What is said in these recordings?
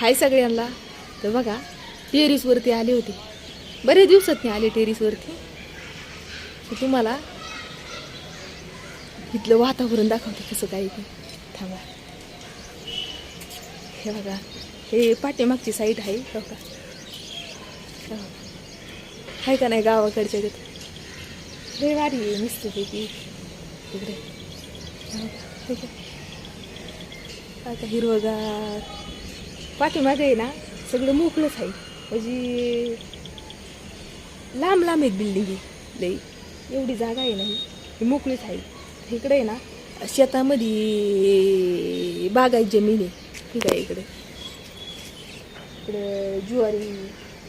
हाय सगळ्यांना. तर बघा टेरिसवरती आली होती. बरेच दिवसात आले टेरिसवरती तर तुम्हाला इथलं वातावरण दाखवते कसं काय ते. थांबा. हे बघा हे पाठीमागची साईड आहे. हो बघा हो. आहे का नाही गावाकडच्या तिथं? रे भारी आहे मस्तपैकी तिकडे हो का? का? आता हिरवगार. पाठीमागे आहे ना सगळं मोकळंच आहे. म्हणजे लांब लांब आहेत बिल्डिंग लई. एवढी जागा आहे नाही ही. मोकळीच आहे. इकडे आहे ना शेतामध्ये बागायत जमीन आहे. ठीक आहे इकडे. इकडे ज्वारी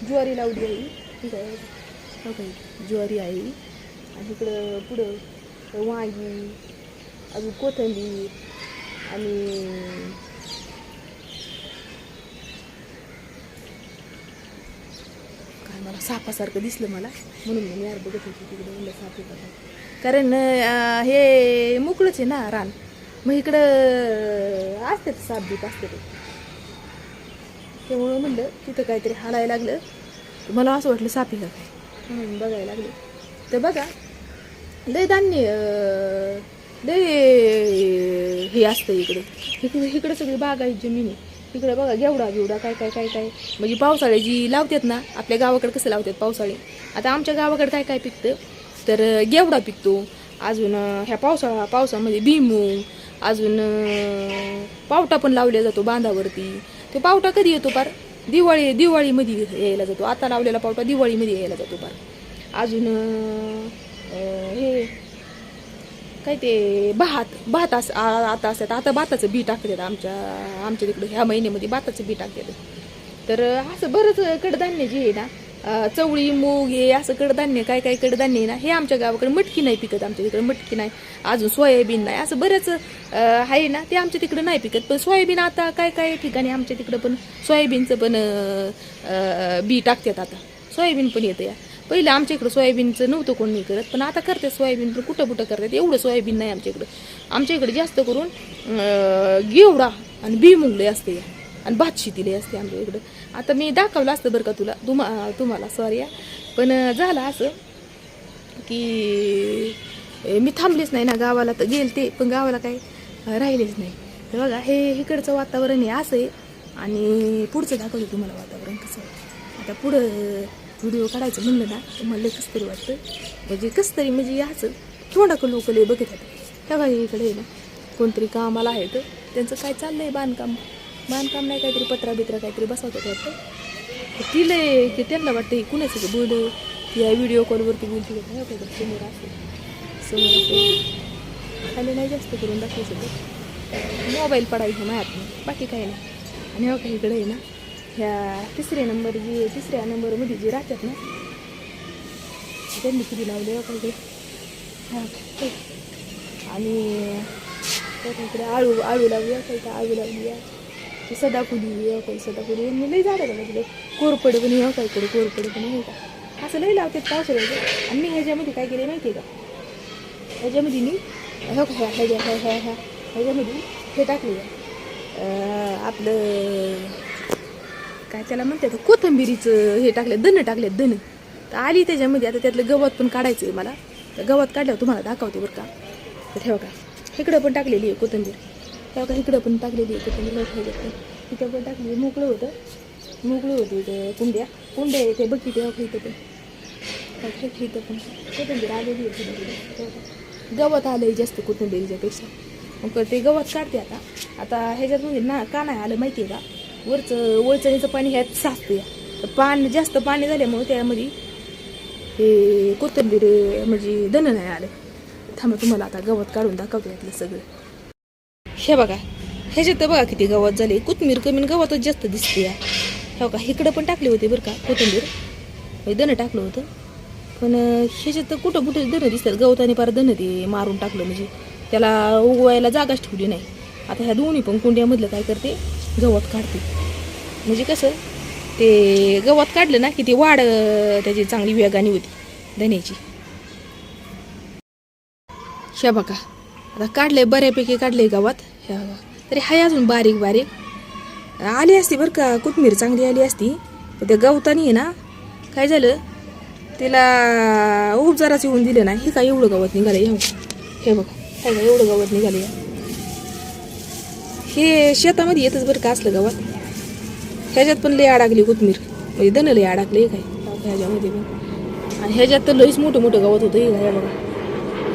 ज्वारी लावली आहे. ठीक आहे हो काही ज्वारी आहे. आणि इकडं पुढं वांगी अजून कोथंबीर आणि मला सापासारखं दिसलं मला. म्हणून मी यार बघत होती तिकडे म्हणलं साप आहे कारण हे मोकळंच आहे ना रान. मग इकडं असते साप बीप असते ते. त्यामुळं म्हणलं तिथं काहीतरी हाडायला लागलं. मला असं वाटलं सापी का काय? म्हणून बघायला लागले. तर बघा लय धान्य लय हे असतं इकडं. इकडे इकडं सगळी बाग आहे जमीन तिकडे बघा घेवडा बिवडा काय काय काय काय. म्हणजे पावसाळ्याची लावतात ना आपल्या गावाकडे कसं लावतात पावसाळे? आता आमच्या गावाकडे काय काय पिकतं? तर गेवडा घेवडा पिकतो. अजून ह्या पावसाळा पावसामध्ये भीमूग अजून पावटा पण लावला जातो बांधावरती. तो पावटा कधी येतो पार? दिवाळी दिवाळीमध्ये यायला जातो. आता लावलेला पावटा दिवाळीमध्ये यायला जातो पार. अजून हे काय ते भात भात अस आता असतात आता भाताचं बी टाकतात आमच्या आमच्या तिकडं ह्या महिन्यामध्ये भाताचं बी टाकतात. तर असं बरंच कडधान्य जे आहे ना चवळी मूग हे असं कडधान्य काय काय कडधान्य आहे ना हे आमच्या गावाकडे मटकी नाही पिकत आमच्या तिकडे मटकी नाही. अजून सोयाबीन नाही. असं बरंच आहे ना ते आमच्या तिकडं नाही पिकत. पण सोयाबीन आता काय काय ठिकाणी आमच्या तिकडं पण सोयाबीनचं पण बी टाकतात आता. सोयाबीन पण येतं या. पहिलं आमच्या इकडं सोयाबीनचं नव्हतं कोण नाही करत पण आता करते सोयाबीन पण कुठं कुठं करतात? एवढं सोयाबीन नाही आमच्या इकडं आमच्या इकडे जास्त करून गेवडा घेवडा आणि बिमुंगले असते. या आणि भात शेतीले असते आमच्या इकडं. आता मी दाखवलं असतं बरं का तुला तुमा तुम्हाला सॉरी पण झालं असं की मी थांबलेच नाही ना गावाला तर गेल ते पण गावाला काही राहिलेच नाही. तर बघा हे इकडचं वातावरण हे असं आहे. आणि पुढचं दाखवलं तुम्हाला वातावरण कसं आता पुढं व्हिडिओ काढायचं म्हणलं ना तर मला लय कसं तरी वाटतं. म्हणजे कसं तरी म्हणजे याचं थोडं लोक लय बघत आहेत. त्या इकडे आहे ना कोणतरी कामाला आहे तर त्यांचं काय चाललं आहे बांधकाम? बांधकाम नाही काहीतरी पत्रा बित्रा काहीतरी बसवतात वाटतं. ती लय की त्यांना वाटतं हे कुणाचं बोल या व्हिडिओ कॉलवरती बोलते का? काहीतरी समोर असेल समोर असेल खाली नाही जास्त करून दाखवायचं शकत. मोबाईल पडायचं माझ्यात बाकी काही नाही. आणि हो काही इकडे आहे ना ह्या तिसऱ्या नंबर जी तिसऱ्या नंबरमध्ये जे राहतात ना त्यांनी किती लावले हो आणि त्याच्याकडे आळू आळू लावूया हो काही का आळू लावूया ते सदाफुली आहे हो काही सदाफुली. यांनी लई झाडं का तिकडे. कोरपड पण आहे हो का इकडे कोरपड पण आहे का? असं लई लावतात पावसाळ्याचं आणि मी ह्याच्यामध्ये काय केले माहिती आहे का? ह्याच्यामध्ये मी हो ह्या ह्या ह्या ह्या ह्याच्यामध्ये हे टाकले आपलं काय त्याला म्हणतात कोथंबिरीचं हे टाकले दण टाकले दण तर आली त्याच्यामध्ये आता त्यातलं गवत पण काढायचं आहे मला. तर गवत काढल्यावर तुम्हाला दाखवते बरं का. तर ठेवा का? इकडं पण टाकलेली आहे कोथंबीर. ठेवा का? इकडं पण टाकलेली आहे कोथंबीर. लवकर ह्याच्यात इथं पण टाकली मोकळं होतं. मोकळं होतं इथं कुंड्या. कुंड्या आहे बघी तेव्हा का इथं पण. इथं पण. कोथंबीर आलेली आहे का. गवत आलं आहे जास्त कोथंबीरीच्यापेक्षा. मग ते गवत काढते आता. आता ह्याच्यात म्हणजे ना का नाही आलं माहिती आहे का? वरचं वळचणीचं पाणी ह्यात साचते तर पाणी जास्त पाणी झाल्यामुळे त्यामध्ये हे कोथिंबीर म्हणजे दण नाही आले. थांबा तुम्हाला आता गवत काढून दाखवतो यातलं सगळं. हे बघा ह्याच्यात तर बघा किती गवत झाले. कोथमीर कमी गवतच जास्त दिसते या हो हे बघा इकडं पण टाकले होते बरं का कोथिंबीर. म्हणजे दणं टाकलं होतं. पण ह्याच्यात तर कुठं कुठं दणं दिसतात. गवताने पार दणं ते मारून टाकलं म्हणजे. त्याला उगवायला जागाच ठेवली नाही. आता ह्या दोन्ही पण कुंड्यामधलं काय करते? गवत काढते. म्हणजे कसं ते गवत काढलं ना की ती वाढ त्याची चांगली वेगाने होती धन्याची. ह्या बघा आता काढले बऱ्यापैकी काढले गवत. ह्या तरी हाय अजून बारीक बारीक. आली असती बरं का कोथमीर चांगली आली असती. पण त्या गवतानी आहे ना काय झालं तिला उपचाराच येऊन दिलं ना हे काय एवढं गवत निघालं हे बघा. हे बघा का एवढं गवत निघालं या हे शेतामध्ये येतच बरं का असलं गवत? ह्याच्यात पण लई अडकली कोथमीर. म्हणजे दण लई अडकले काय? ह्याच्यामध्ये पण. आणि ह्याच्यात तर लईच मोठं मोठं गवत होतं हे काय बघा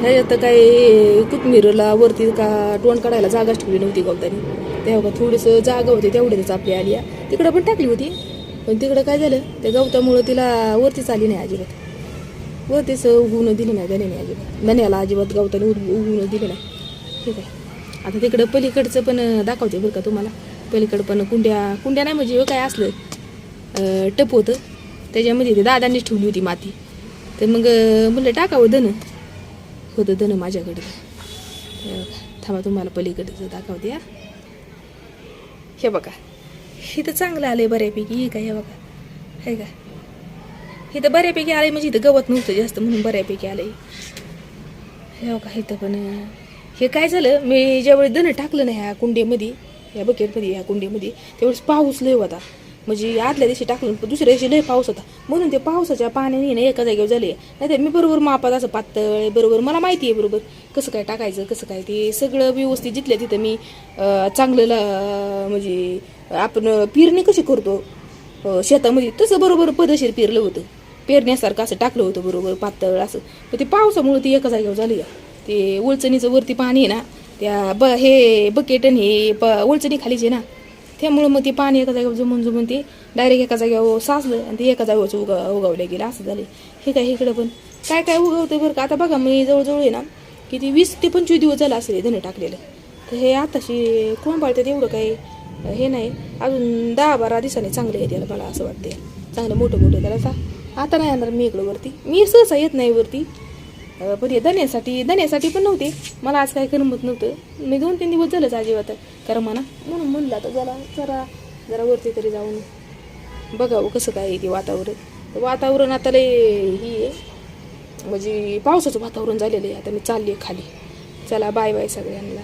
ह्याच्यात तर काय कोथमीरला वरती का टोंड काढायला जागाच ठेवली नव्हती गवतानी. तेव्हा का थोडंसं जागा होती तेवढीच आपली आली. तिकडं पण टाकली होती. पण तिकडं काय झालं? त्या गवतामुळं तिला वरतीच आली नाही अजिबात. वरतीच उगवून दिली नाही धन्याने अजिबात. धन्याला अजिबात गवताने उगवून दिलं नाही. ठीक आहे. आता तिकडं पलीकडचं पण दाखवते बरं का तुम्हाला. पलीकडं पण कुंड्या कुंड्या नाही म्हणजे काय असलं टप होतं. त्याच्यामध्ये ते दादांनीच ठेवली होती माती. तर मग म्हणलं टाकावं धन. होतं धन माझ्याकडे. थांबा तुम्हाला पलीकडचं दाखवते हा. हे बघा. हे तर चांगलं आहे बऱ्यापैकी. हे का हे बघा. हे का हे तर बऱ्यापैकी आलंय म्हणजे इथं गवत नव्हतं जास्त म्हणून बऱ्यापैकी आलं आहे हे बघा इथं पण हे काय झालं? मी ज्यावेळी दणं टाकलं ना ह्या कुंडीमध्ये ह्या बकेटमध्ये ह्या कुंडीमध्ये त्यावेळेस पाऊस लय होता. म्हणजे आदल्या दिवशी टाकलं पण दुसऱ्या दिवशी लय पाऊस होता. म्हणून ते पावसाच्या पाण्याने ना एका जागेवर झाले. नाही मी बरोबर मापात असं पातळ बरोबर मला माहिती आहे बरोबर कसं काय टाकायचं कसं काय ते सगळं व्यवस्थित जिथल्या तिथं मी चांगलं ला- म्हणजे आपण पेरणी कशी करतो शेतामध्ये तसं बरोबर पदशीर पेरलं होतं. पेरण्यासारखं असं टाकलं होतं बरोबर पातळ असं. पण ते पावसामुळे ते एका जागेवर झाली. ते उलचणीचं वरती पाणी आहे ना त्या ब हे बकेट आणि हे प उलचणी खालीच आहे ना त्यामुळं मग ते पाणी एका जागेवर जमून जमून ते डायरेक्ट एका जागेवर साचलं आणि ते एका जागेवरच उगा उगवलं गेलं असं झालं. हे काय इकडं पण? काय काय उगवतं बरं का? आता बघा मी जवळजवळ आहे ना किती वीस ते पंचवीस दिवस झाला असेल हे धनं टाकलेलं. तर हे आताशी कोण पाळतात एवढं काही हे नाही. अजून दहा बारा दिवसांनी चांगले आहे त्याला मला असं वाटते चांगलं मोठं मोठं त्याला आता नाही येणार मी इकडं वरती. मी सहसा येत नाही वरती. पण हे धन्यासाठी धन्यासाठी पण नव्हते. मला आज काय करमत नव्हतं. मी दोन तीन दिवस झालंच अजिबात. कर म्हणा. म्हणून म्हणलं आता जरा जरा जरा वरती तरी जाऊन बघावं कसं काय आहे ते वातावरण. वातावरण आता लय ही आहे. म्हणजे पावसाचं वातावरण झालेलं आहे. आता मी चालली आहे खाली. चला बाय बाय सगळ्यांना.